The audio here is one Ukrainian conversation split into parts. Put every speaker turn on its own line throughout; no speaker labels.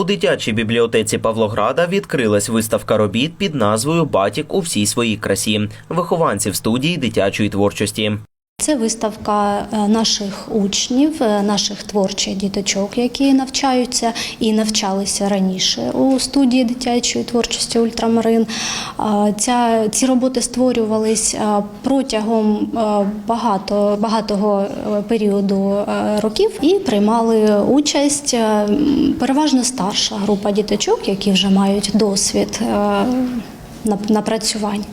У дитячій бібліотеці Павлограда відкрилась виставка робіт під назвою Батік у всій своїй красі вихованців студії дитячої творчості.
Це виставка е, наших учнів, е, наших творчих діточок, які навчаються і навчалися раніше у студії дитячої творчості Ультрамарин. Ця, ці роботи створювались протягом багато, багатого е, періоду е, років і приймали участь е, переважно старша група діточок, які вже мають досвід е, нап- напрацювань.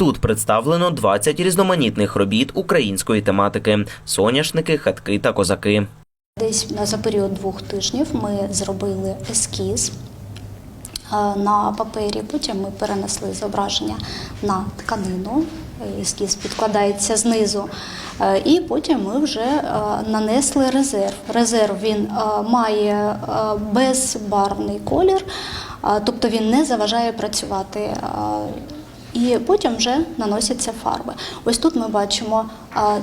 Тут представлено 20 різноманітних робіт української тематики: соняшники, хатки та козаки.
Десь за період двох тижнів ми зробили ескіз на папері. Потім ми перенесли зображення на тканину. Ескіз підкладається знизу. Е, І потім ми вже е, нанесли резерв. Резерв він е, має безбарвний колір, тобто він не заважає працювати. І потім вже наносяться фарби. Ось тут ми бачимо,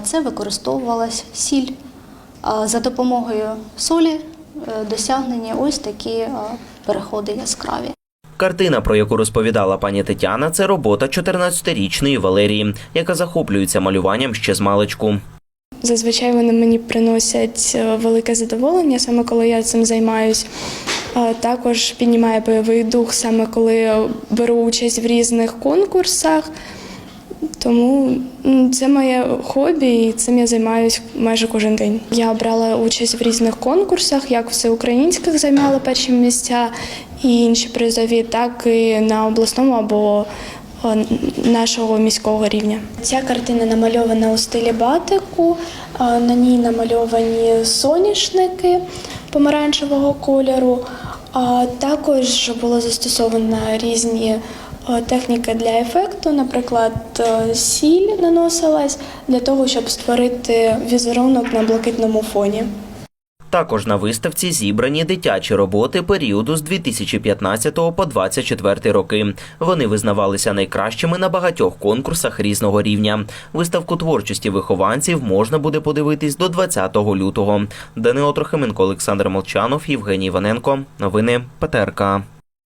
це використовувалась сіль. За допомогою солі е, досягнені ось такі е, переходи яскраві.
Картина, про яку розповідала пані Тетяна, це робота 14-річної Валерії, яка захоплюється малюванням ще з маличку.
Зазвичай вони мені приносять е, велике задоволення, саме коли я цим займаюсь. Також піднімає бойовий дух, саме коли беру участь в різних конкурсах. Тому це моє хобі, і цим я займаюся майже кожен день. Я брала участь в різних конкурсах, як всеукраїнських займала перші місця і інші призові, так і на обласному або нашого міського рівня. Ця картина намальована у стилі батику. На ній намальовані соняшники помаранчевого кольору. Також було застосовано різні е, техніки для ефекту, наприклад, е, сіль наносилась для того, щоб створити візерунок на блакитному фоні.
Також на виставці зібрані дитячі роботи періоду з 2015 по 2024 роки. Вони визнавалися найкращими на багатьох конкурсах різного рівня. Виставку творчості вихованців можна буде подивитись до 20 лютого. Данило Трохименко, Олександр Молчанов, Євгеній Іваненко. Новини ПТРК.